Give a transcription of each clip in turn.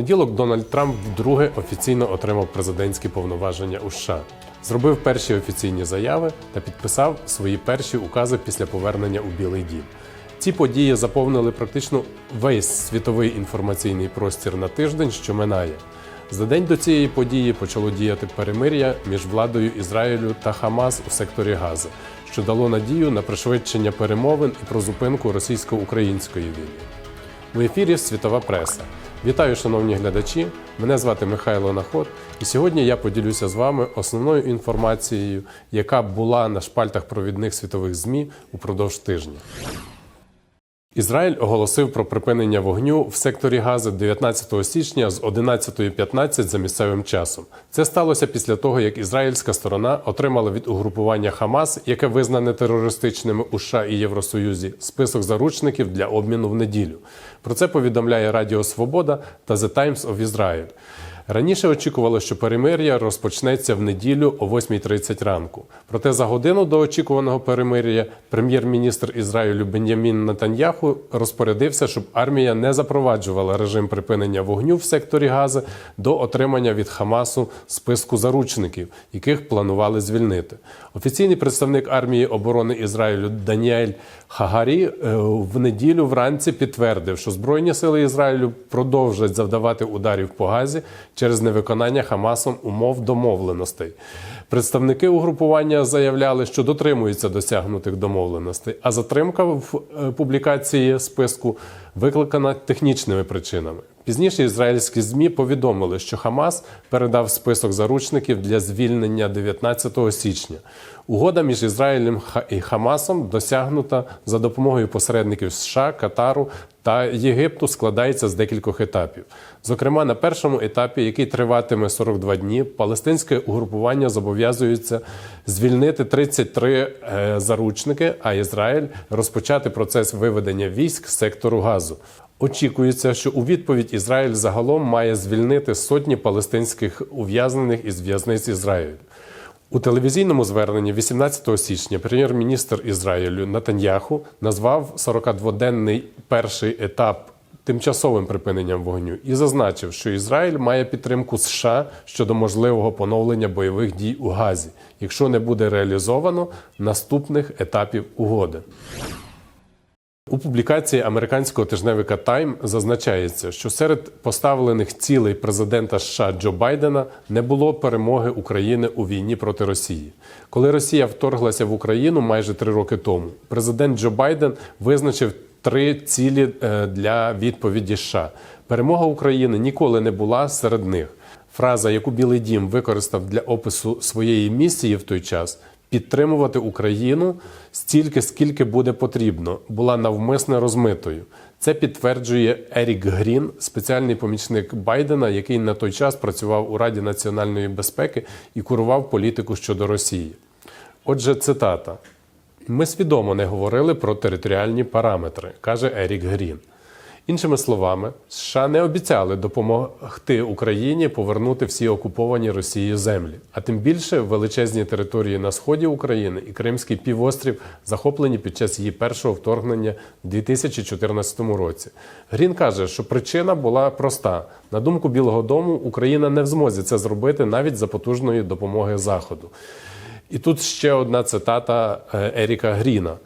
Понеділок Дональд Трамп вдруге офіційно отримав президентські повноваження у США, зробив перші офіційні заяви та підписав свої перші укази після повернення у Білий Дім. Ці події заповнили практично весь світовий інформаційний простір на тиждень, що минає. За день до цієї події почало діяти перемир'я між владою Ізраїлю та Хамас у секторі Гази, що дало надію на пришвидшення перемовин і про зупинку російсько-української війни. В ефірі Світова преса. Вітаю, шановні глядачі! Мене звати Михайло Наход, і сьогодні я поділюся з вами основною інформацією, яка була на шпальтах провідних світових ЗМІ упродовж тижня. Ізраїль оголосив про припинення вогню в секторі Гази 19 січня з 11.15 за місцевим часом. Це сталося після того, як ізраїльська сторона отримала від угрупування Хамас, яке визнане терористичними у США і Євросоюзі, список заручників для обміну в неділю. Про це повідомляє Радіо Свобода та The Times of Israel. Раніше очікувало, що перемир'я розпочнеться в неділю о 8.30 ранку. Проте за годину до очікуваного перемир'я прем'єр-міністр Ізраїлю Бенямін Натаньяху розпорядився, щоб армія не запроваджувала режим припинення вогню в секторі Гази до отримання від Хамасу списку заручників, яких планували звільнити. Офіційний представник армії оборони Ізраїлю Даніель Хагарі е, в неділю вранці підтвердив, що Збройні сили Ізраїлю продовжать завдавати ударів по Газі через невиконання Хамасом умов домовленостей. Представники угрупування заявляли, що дотримуються досягнутих домовленостей, а затримка в е, публікації списку викликана технічними причинами. Пізніше ізраїльські змі повідомили, що Хамас передав список заручників для звільнення 19 січня. Угода між Ізраїлем і Хамасом досягнута за допомогою посередників США, Катару та Єгипту складається з декількох етапів. Зокрема, на першому етапі, який триватиме 42 дні, палестинське угрупування зобов'язується звільнити 33 е, заручники, а Ізраїль розпочати процес виведення військ з сектору газу. Очікується, що у відповідь Ізраїль загалом має звільнити сотні палестинських ув'язнених із в'язниць Ізраїлю. У телевізійному зверненні 18 січня прем'єр-міністр Ізраїлю Натаньяху назвав 42-денний перший етап тимчасовим припиненням вогню і зазначив, що Ізраїль має підтримку США щодо можливого поновлення бойових дій у Газі, якщо не буде реалізовано наступних етапів угоди. У публікації американського тижневика Time зазначається, що серед поставлених цілей президента США Джо Байдена не було перемоги України у війні проти Росії. Коли Росія вторглася в Україну майже три роки тому, президент Джо Байден визначив три цілі е, для відповіді США. Перемога України ніколи не була серед них. Фраза, яку Білий Дім використав для опису своєї місії в той час, підтримувати Україну стільки, скільки буде потрібно, була навмисно розмитою. Це підтверджує Ерік Грін, спеціальний помічник Байдена, який на той час працював у Раді національної безпеки і курував політику щодо Росії. Отже, цитата: ми свідомо не говорили про територіальні параметри, каже Ерік Грін. Іншими словами, США не обіцяли допомогти Україні повернути всі окуповані Росією землі, а тим більше величезні території на сході України і Кримський півострів захоплені під час її першого вторгнення в 2014 році. Грін каже, що причина була проста: на думку Білого Дому, Україна не в змозі це зробити навіть за потужної допомоги Заходу. І тут ще одна цитата е, Еріка Гріна.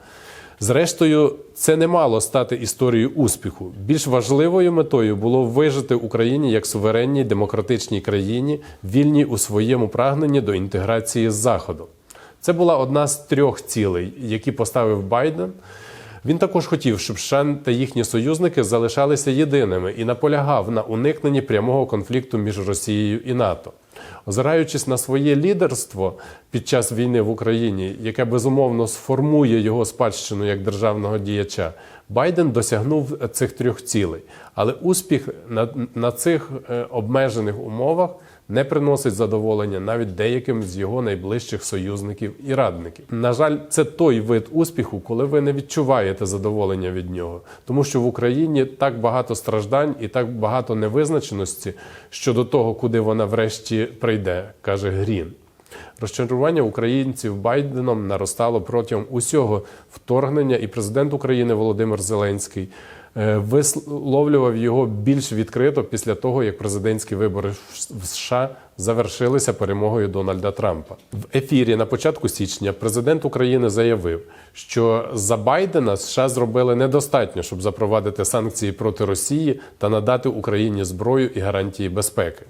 Зрештою, це не мало стати історією успіху. Більш важливою метою було вижити Україні як суверенній демократичній країні, вільній у своєму прагненні до інтеграції з Заходом. Це була одна з трьох цілей, які поставив Байден. Він також хотів, щоб США та їхні союзники залишалися єдиними і наполягав на уникненні прямого конфлікту між Росією і НАТО. Озираючись на своє лідерство під час війни в Україні, яке безумовно сформує його спадщину як державного діяча, Байден досягнув цих трьох цілей. Але успіх на, на цих е, обмежених умовах не приносить задоволення навіть деяким з його найближчих союзників і радників. На жаль, це той вид успіху, коли ви не відчуваєте задоволення від нього, тому що в Україні так багато страждань і так багато невизначеності щодо того, куди вона врешті прийде, каже Грін. Розчарування українців Байденом наростало протягом усього вторгнення, і президент України Володимир Зеленський висловлював його більш відкрито після того, як президентські вибори в США завершилися перемогою Дональда Трампа. В ефірі на початку січня президент України заявив, що за Байдена США зробили недостатньо, щоб запровадити санкції проти Росії та надати Україні зброю і гарантії безпеки.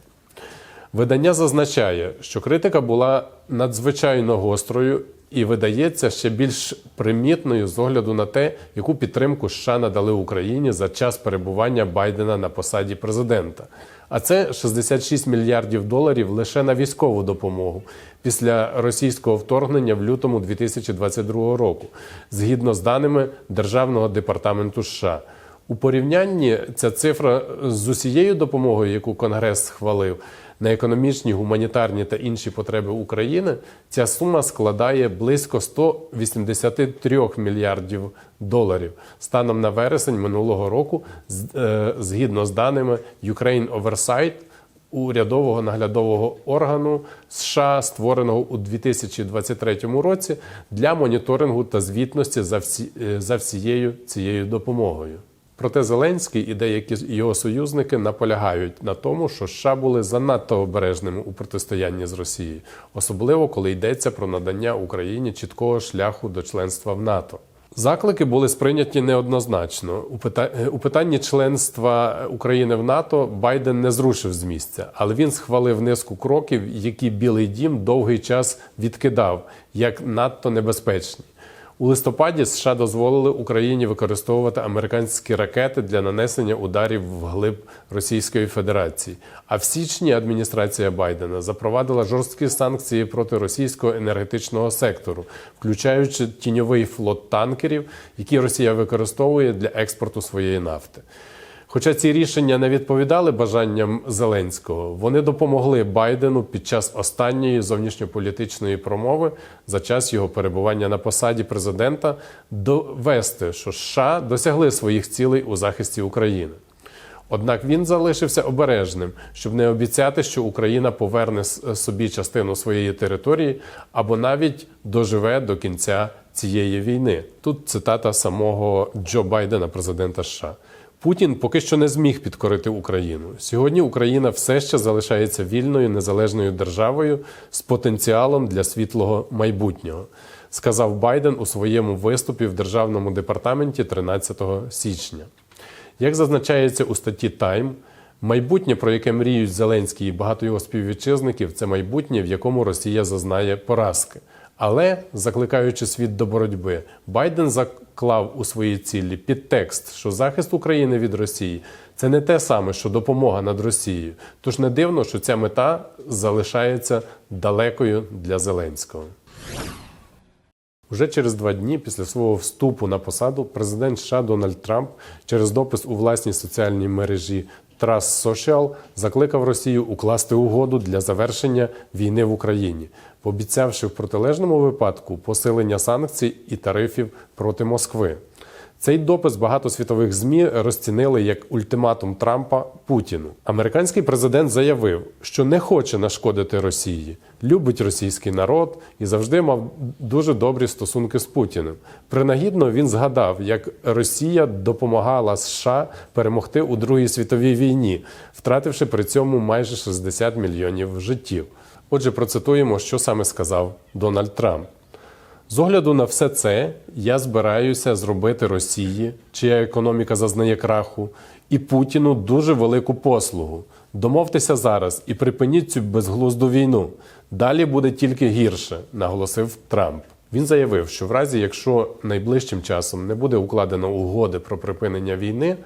Видання зазначає, що критика була надзвичайно гострою і видається ще більш примітною з огляду на те, яку підтримку США надали Україні за час перебування Байдена на посаді президента. А це 66 мільярдів доларів лише на військову допомогу після російського вторгнення в лютому 2022 року, згідно з даними Державного департаменту США. У порівнянні ця цифра з усією допомогою, яку Конгрес схвалив на економічні, гуманітарні та інші потреби України, ця сума складає близько 183 мільярдів доларів станом на вересень минулого року, е, згідно з даними Ukraine Oversight, урядового наглядового органу США, створеного у 2023 році для моніторингу та звітності за, е, за всією цією допомогою. Проте Зеленський і деякі його союзники наполягають на тому, що США були занадто обережними у протистоянні з Росією, особливо коли йдеться про надання Україні чіткого шляху до членства в НАТО. Заклики були сприйняті неоднозначно. У е, питанні членства України в НАТО Байден не зрушив з місця, але він схвалив низку кроків, які Білий Дім довгий час відкидав як надто небезпечні. У листопаді США дозволили Україні використовувати американські ракети для нанесення ударів вглиб Російської Федерації. А в січні адміністрація Байдена запровадила жорсткі санкції проти російського енергетичного сектору, включаючи тіньовий флот танкерів, які Росія використовує для експорту своєї нафти. Хоча ці рішення не відповідали бажанням Зеленського, вони допомогли Байдену під час останньої зовнішньополітичної промови за час його перебування на посаді президента довести, що США досягли своїх цілей у захисті України. Однак він залишився обережним, щоб не обіцяти, що Україна поверне собі частину своєї території або навіть доживе до кінця цієї війни. Тут цитата самого Джо Байдена, президента США. Путін поки що не зміг підкорити Україну. Сьогодні Україна все ще залишається вільною незалежною державою з потенціалом для світлого майбутнього, сказав Байден у своєму виступі в державному департаменті 13 січня. Як зазначається у статті Time, майбутнє, про яке мріють Зеленський і багато його співвітчизників, це майбутнє, в якому Росія зазнає поразки. Але, закликаючи світ до боротьби, Байден заклав у своїй цілі підтекст, що захист України від Росії це не те саме, що допомога над Росією. Тож не дивно, що ця мета залишається далекою для Зеленського. Уже через два дні після свого вступу на посаду президент США Дональд Трамп через допис у власній соціальній мережі Trust Сошіал закликав Росію укласти угоду для завершення війни в Україні, пообіцявши в протилежному випадку посилення санкцій і тарифів проти Москви. Цей допис багато світових змі розцінили як ультиматум Трампа Путіну. Американський президент заявив, що не хоче нашкодити Росії, любить російський народ і завжди мав дуже добрі стосунки з Путіним. Принагідно він згадав, як Росія допомагала США перемогти у Другій світовій війні, втративши при цьому майже 60 мільйонів життів. Отже, процитуємо, що саме сказав Дональд Трамп. З огляду на все це, я збираюся зробити Росії, чия економіка зазнає краху, і Путіну дуже велику послугу. Домовтеся зараз і припиніть цю безглузду війну. Далі буде тільки гірше, наголосив Трамп. Він заявив, що в разі, якщо найближчим часом не буде укладено угоди про припинення війни,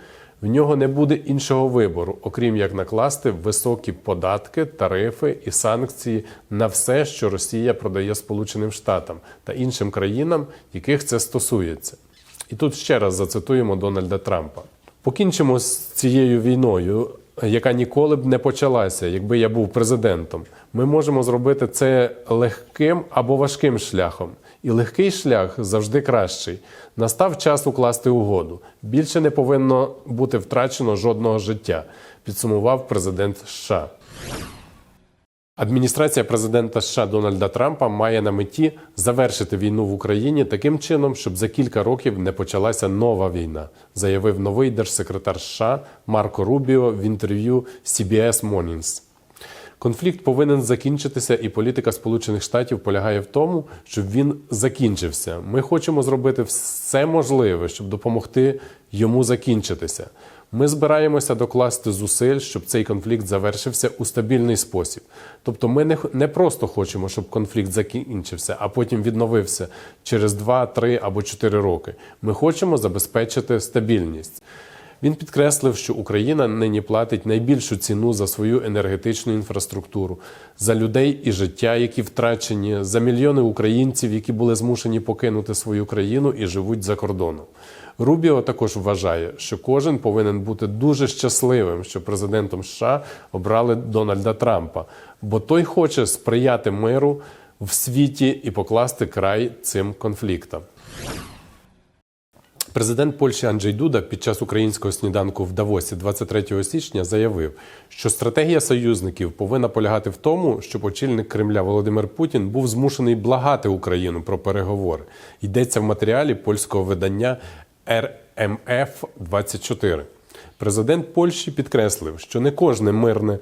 в нього не буде іншого вибору, окрім як накласти високі податки, тарифи і санкції на все, що Росія продає Сполученим Штатам та іншим країнам, яких це стосується. І тут ще раз зацитуємо Дональда Трампа: покінчимо з цією війною, яка ніколи б не почалася, якби я був президентом. Ми можемо зробити це легким або важким шляхом. І легкий шлях завжди кращий. Настав час укласти угоду. Більше не повинно бути втрачено жодного життя, підсумував президент США. Адміністрація президента США Дональда Трампа має на меті завершити війну в Україні таким чином, щоб за кілька років не почалася нова війна, заявив новий держсекретар США Марко Рубіо в інтерв'ю CBS Mornings. Конфлікт повинен закінчитися, і політика Сполучених Штатів полягає в тому, щоб він закінчився. Ми хочемо зробити все можливе, щоб допомогти йому закінчитися. Ми збираємося докласти зусиль, щоб цей конфлікт завершився у стабільний спосіб. Тобто, ми не, не просто хочемо, щоб конфлікт закінчився, а потім відновився через 2, 3 або 4 роки. Ми хочемо забезпечити стабільність. Він підкреслив, що Україна нині платить найбільшу ціну за свою енергетичну інфраструктуру, за людей і життя, які втрачені, за мільйони українців, які були змушені покинути свою країну і живуть за кордоном. Рубіо також вважає, що кожен повинен бути дуже щасливим, що президентом США обрали Дональда Трампа, бо той хоче сприяти миру в світі і покласти край цим конфліктам. Президент Польщі Анджей Дуда під час українського сніданку в Давосі 23 січня заявив, що стратегія союзників повинна полягати в тому, щоб очільник Кремля Володимир Путін був змушений благати Україну про переговори. Йдеться в матеріалі польського видання РМФ 24 Президент Польщі підкреслив, що не кожне мирне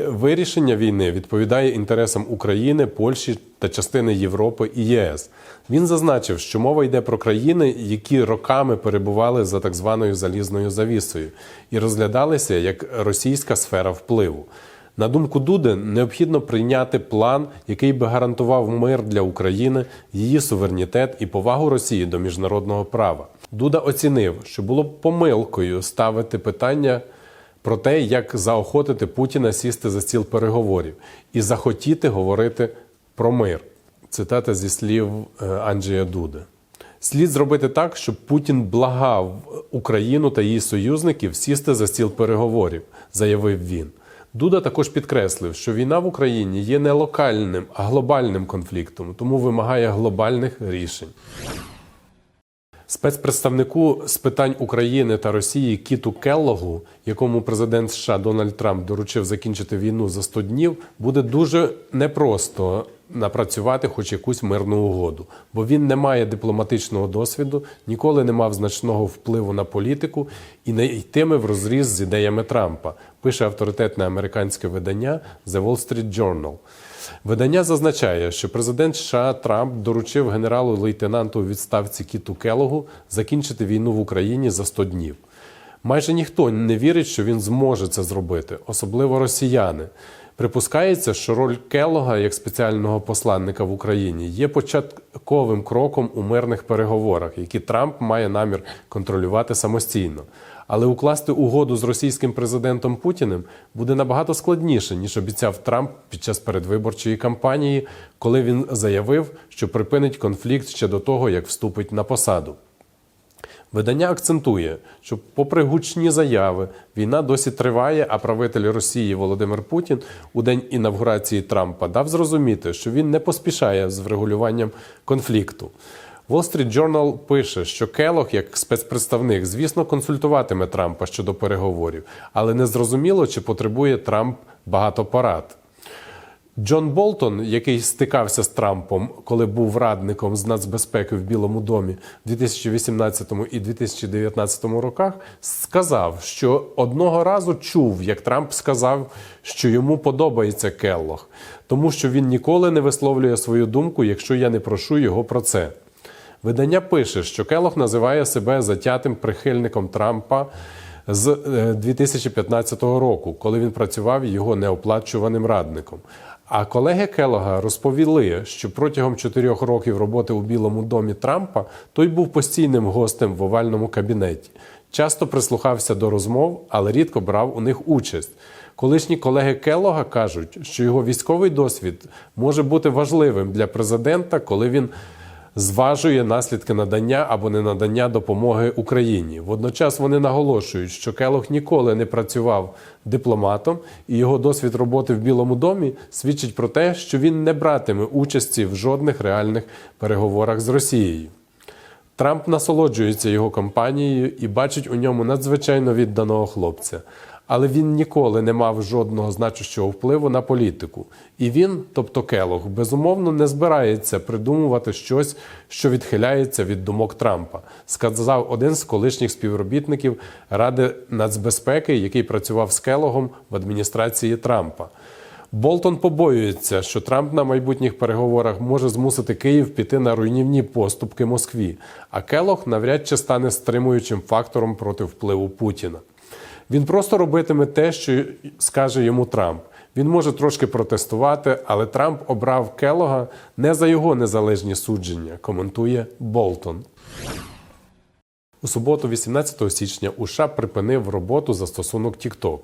вирішення війни відповідає інтересам України, Польщі та частини Європи і ЄС. Він зазначив, що мова йде про країни, які роками перебували за так званою залізною завісою і розглядалися як російська сфера впливу. На думку Дуди, необхідно прийняти план, який би гарантував мир для України, її суверенітет і повагу Росії до міжнародного права. Дуда оцінив, що було помилкою ставити питання про те, як заохотити Путіна сісти за стіл переговорів і захотіти говорити про мир. Цитата зі слів е, Анджея Дуди. Слід зробити так, щоб Путін благав Україну та її союзників сісти за стіл переговорів, заявив він. Дуда також підкреслив, що війна в Україні є не локальним, а глобальним конфліктом, тому вимагає глобальних рішень. Спецпредставнику з питань України та Росії Кіту Келлогу, якому президент США Дональд Трамп доручив закінчити війну за 100 днів, буде дуже непросто напрацювати хоч якусь мирну угоду, бо він не має дипломатичного досвіду, ніколи не мав значного впливу на політику і не йтиме в розріз з ідеями Трампа. Пише авторитетне американське видання The Wall Street Journal. Видання зазначає, що президент США Трамп доручив генералу-лейтенанту у відставці Кіту Келогу закінчити війну в Україні за 100 днів. Майже ніхто не вірить, що він зможе це зробити, особливо росіяни. Припускається, що роль Келога як спеціального посланника в Україні є початковим кроком у мирних переговорах, які Трамп має намір контролювати самостійно. Але укласти угоду з російським президентом Путіним буде набагато складніше, ніж обіцяв Трамп під час передвиборчої кампанії, коли він заявив, що припинить конфлікт ще до того, як вступить на посаду. Видання акцентує, що, попри гучні заяви, війна досі триває, а правитель Росії Володимир Путін у день інавгурації Трампа дав зрозуміти, що він не поспішає з врегулюванням конфлікту. Wall Street Journal пише, що Келох, як спецпредставник, звісно, консультуватиме Трампа щодо переговорів, але не зрозуміло, чи потребує Трамп багато порад. Джон Болтон, який стикався з Трампом, коли був радником з нацбезпеки в Білому домі в 2018 і 2019 роках, сказав, що одного разу чув, як Трамп сказав, що йому подобається Келлох, тому що він ніколи не висловлює свою думку, якщо я не прошу його про це. Видання пише, що Келох називає себе затятим прихильником Трампа з е, 2015 року, коли він працював його неоплачуваним радником. А колеги Келога розповіли, що протягом чотирьох років роботи у Білому домі Трампа той був постійним гостем в овальному кабінеті. Часто прислухався до розмов, але рідко брав у них участь. Колишні колеги Келога кажуть, що його військовий досвід може бути важливим для президента, коли він зважує наслідки надання або ненадання допомоги Україні. Водночас вони наголошують, що Келох ніколи не працював дипломатом, і його досвід роботи в Білому домі свідчить про те, що він не братиме участі в жодних реальних переговорах з Росією. Трамп насолоджується його кампанією і бачить у ньому надзвичайно відданого хлопця. Але він ніколи не мав жодного значущого впливу на політику. І він, тобто Келог, безумовно не збирається придумувати щось, що відхиляється від думок Трампа, сказав один з колишніх співробітників Ради нацбезпеки, який працював з Келогом в адміністрації Трампа. Болтон побоюється, що Трамп на майбутніх переговорах може змусити Київ піти на руйнівні поступки Москві, а Келох навряд чи стане стримуючим фактором проти впливу Путіна. Він просто робитиме те, що скаже йому Трамп. Він може трошки протестувати, але Трамп обрав Келога не за його незалежні судження, коментує Болтон. У суботу, 18 січня, у США припинив роботу застосунок TikTok.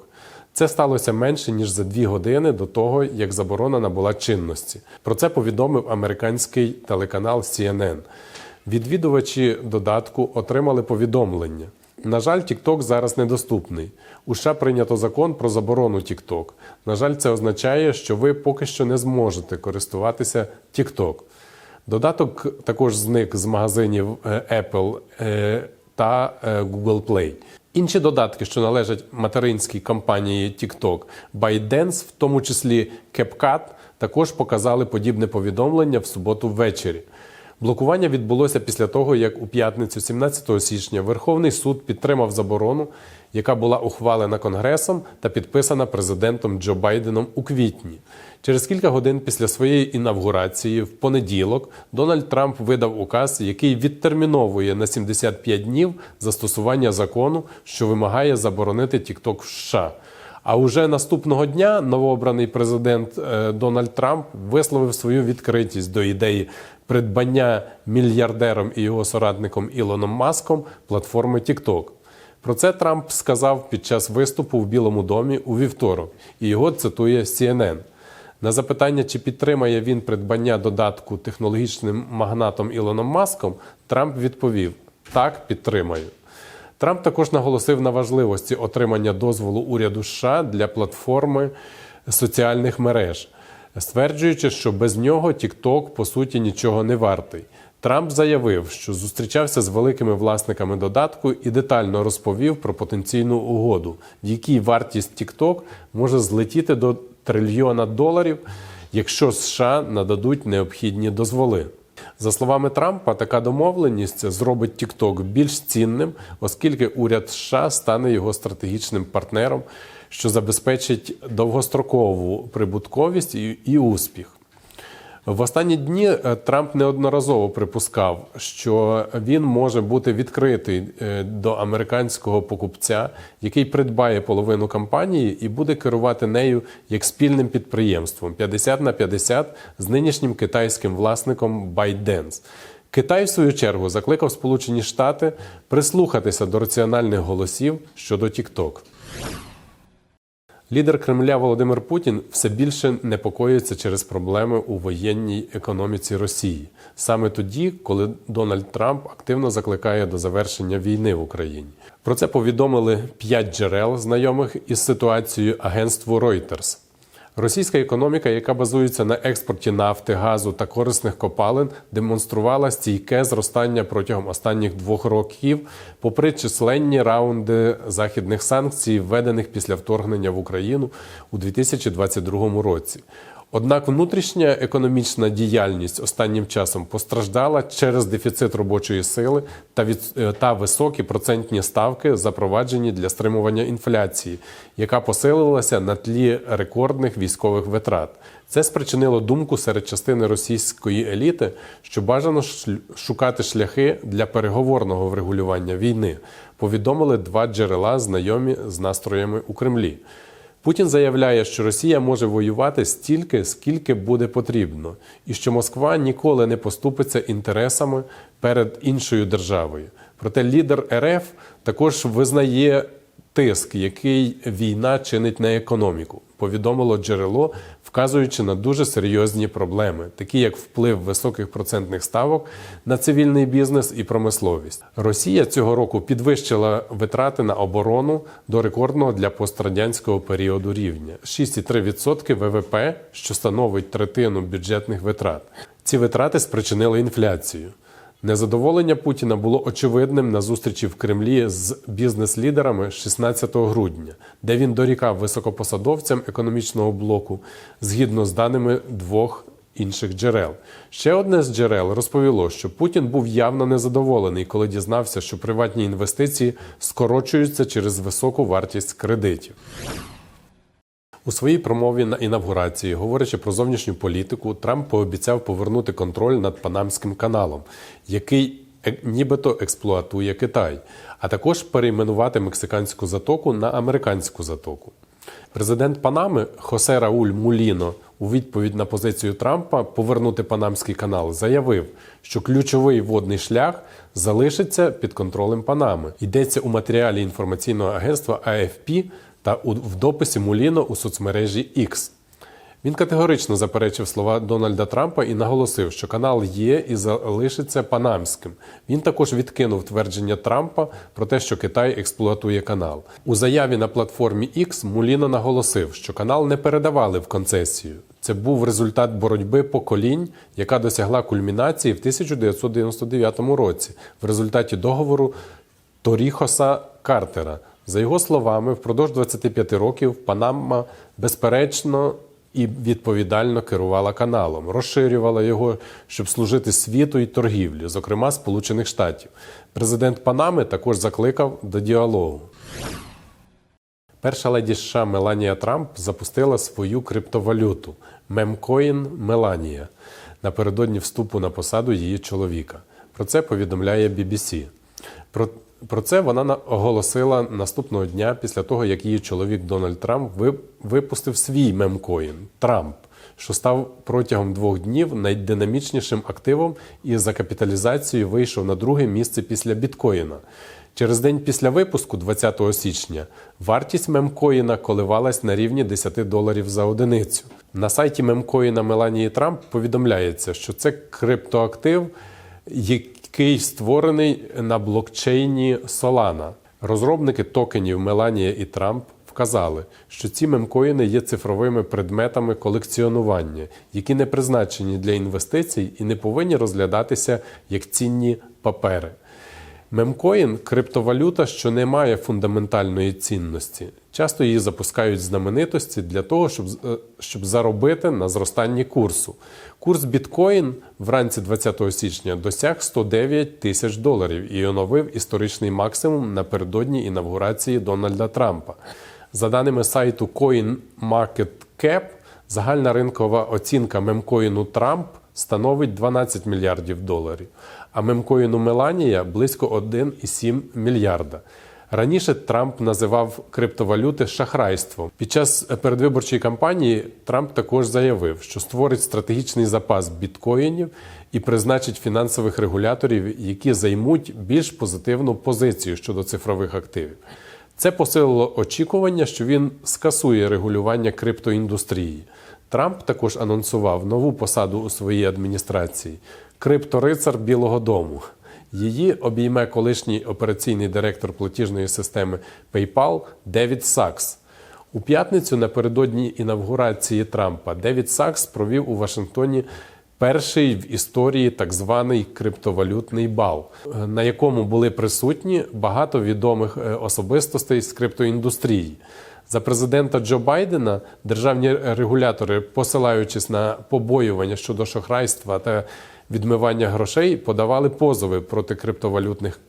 Це сталося менше ніж за дві години до того, як заборона набула чинності. Про це повідомив американський телеканал CNN. Відвідувачі додатку отримали повідомлення. На жаль, TikTok зараз недоступний. У США прийнято закон про заборону TikTok. На жаль, це означає, що ви поки що не зможете користуватися TikTok. Додаток також зник з магазинів е, Apple е, та е, Google Play. Інші додатки, що належать материнській компанії TikTok, ByteDance, в тому числі CapCut, також показали подібне повідомлення в суботу ввечері. Блокування відбулося після того, як у п'ятницю, 17 січня, Верховний суд підтримав заборону, яка була ухвалена Конгресом та підписана президентом Джо Байденом у квітні. Через кілька годин після своєї інавгурації, в понеділок, Дональд Трамп видав указ, який відтерміновує на 75 днів застосування закону, що вимагає заборонити TikTok в США. А уже наступного дня новообраний президент е, Дональд Трамп висловив свою відкритість до ідеї придбання мільярдером і його соратником Ілоном Маском платформи TikTok. Про це Трамп сказав під час виступу в Білому домі у вівторок, і його цитує CNN. На запитання, чи підтримає він придбання додатку технологічним магнатом Ілоном Маском, Трамп відповів: так, підтримаю. Трамп також наголосив на важливості отримання дозволу уряду США для платформи соціальних мереж, стверджуючи, що без нього TikTok по суті нічого не вартий. Трамп заявив, що зустрічався з великими власниками додатку і детально розповів про потенційну угоду, в якій вартість TikTok може злетіти до трильйона доларів, якщо США нададуть необхідні дозволи. За словами Трампа, така домовленість зробить TikTok більш цінним, оскільки уряд США стане його стратегічним партнером, що забезпечить довгострокову прибутковість і, і успіх. В останні дні е, Трамп неодноразово припускав, що він може бути відкритий е, до американського покупця, який придбає половину компанії і буде керувати нею як спільним підприємством 50 на 50 з нинішнім китайським власником ByteDance. Китай, в свою чергу, закликав Сполучені Штати прислухатися до раціональних голосів щодо TikTok. Лідер Кремля Володимир Путін все більше непокоїться через проблеми у воєнній економіці Росії саме тоді, коли Дональд Трамп активно закликає до завершення війни в Україні. Про це повідомили п'ять джерел, знайомих із ситуацією агентству Reuters. Російська економіка, яка базується на експорті нафти, газу та корисних копалин, демонструвала стійке зростання протягом останніх двох років, попри численні раунди західних санкцій, введених після вторгнення в Україну у 2022 році. Однак внутрішня економічна діяльність останнім часом постраждала через дефіцит робочої сили та від та високі процентні ставки, запроваджені для стримування інфляції, яка посилилася на тлі рекордних військових витрат. Це спричинило думку серед частини російської еліти, що бажано шукати шляхи для переговорного врегулювання війни. Повідомили два джерела, знайомі з настроями у Кремлі. Путін заявляє, що Росія може воювати стільки, скільки буде потрібно, і що Москва ніколи не поступиться інтересами перед іншою державою. Проте лідер РФ також визнає тиск, який війна чинить на економіку, повідомило джерело, вказуючи на дуже серйозні проблеми, такі як вплив високих процентних ставок на цивільний бізнес і промисловість. Росія цього року підвищила витрати на оборону до рекордного для пострадянського періоду рівня 6,3% ВВП, що становить третину бюджетних витрат. Ці витрати спричинили інфляцію. Незадоволення Путіна було очевидним на зустрічі в Кремлі з бізнес-лідерами 16 грудня, де він дорікав високопосадовцям економічного блоку згідно з даними двох інших джерел. Ще одне з джерел розповіло, що Путін був явно незадоволений, коли дізнався, що приватні інвестиції скорочуються через високу вартість кредитів. У своїй промові на інавгурації, говорячи про зовнішню політику, Трамп пообіцяв повернути контроль над Панамським каналом, який е- нібито експлуатує Китай, а також перейменувати мексиканську затоку на американську затоку. Президент Панами Хосе Рауль Муліно у відповідь на позицію Трампа повернути Панамський канал заявив, що ключовий водний шлях залишиться під контролем Панами. Йдеться у матеріалі інформаційного агентства AFP та в дописі Муліно у соцмережі X. Він категорично заперечив слова Дональда Трампа і наголосив, що канал є і залишиться панамським. Він також відкинув твердження Трампа про те, що Китай експлуатує канал. У заяві на платформі X Муліно наголосив, що канал не передавали в концесію. Це був результат боротьби поколінь, яка досягла кульмінації в 1999 році в результаті договору Торіхоса Картера. За його словами, впродовж 25 років Панама безперечно і відповідально керувала каналом, розширювала його, щоб служити світу і торгівлі, зокрема Сполучених Штатів. Президент Панами також закликав до діалогу. Перша леді США Меланія Трамп запустила свою криптовалюту мемкоін Меланія напередодні вступу на посаду її чоловіка. Про це повідомляє BBC. Про, про це вона на- оголосила наступного дня після того, як її чоловік Дональд Трамп випустив свій мемкоін Трамп, що став протягом двох днів найдинамічнішим активом і за капіталізацією вийшов на друге місце після біткоїна. Через день після випуску, 20 січня, вартість мемкоїна коливалась на рівні 10 доларів за одиницю. На сайті мемкоїна Меланії Трамп повідомляється, що це криптоактив, який створений на блокчейні Solana. Розробники токенів Меланія і Трамп вказали, що ці мемкоїни є цифровими предметами колекціонування, які не призначені для інвестицій і не повинні розглядатися як цінні папери. Мемкоін криптовалюта, що не має фундаментальної цінності. Часто її запускають знаменитості для того, щоб, е, щоб заробити на зростанні курсу. Курс біткоін вранці 20 січня досяг 109 тисяч доларів і оновив історичний максимум напередодні інавгурації Дональда Трампа. За даними сайту CoinMarketCap, загальна ринкова оцінка мемкоїну Трамп становить 12 мільярдів доларів, а мемкоїну Меланія близько 1,7 мільярда. Раніше Трамп називав криптовалюти шахрайством. Під час передвиборчої кампанії Трамп також заявив, що створить стратегічний запас біткоїнів і призначить фінансових регуляторів, які займуть більш позитивну позицію щодо цифрових активів. Це посилило очікування, що він скасує регулювання криптоіндустрії. Трамп також анонсував нову посаду у своїй адміністрації крипторицар Білого Дому. Її обійме колишній операційний директор платіжної системи PayPal Девід Сакс. У п'ятницю напередодні інавгурації Трампа Девід Сакс провів у Вашингтоні перший в історії так званий криптовалютний бал, на якому були присутні багато відомих е, особистостей з криптоіндустрії. За президента Джо Байдена державні регулятори, посилаючись на побоювання щодо шахрайства та відмивання грошей, подавали позови проти криптовалютних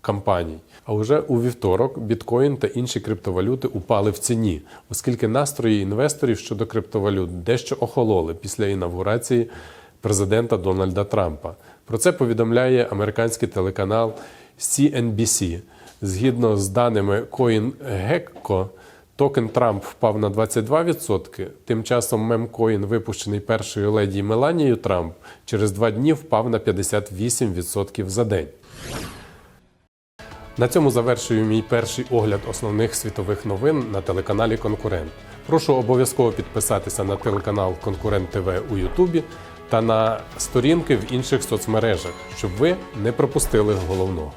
компаній. А вже у вівторок біткоін та інші криптовалюти упали в ціні, оскільки настрої інвесторів щодо криптовалют дещо охололи після інавгурації президента Дональда Трампа. Про це повідомляє американський телеканал CNBC. Згідно з даними CoinGecko, Токен Трамп впав на 22%. Тим часом мемкоін, випущений першою леді Меланією Трамп, через два дні впав на 58% за день. На цьому завершую мій перший огляд основних світових новин на телеканалі Конкурент. Прошу обов'язково підписатися на телеканал Конкурент ТВ у Ютубі та на сторінки в інших соцмережах, щоб ви не пропустили головного.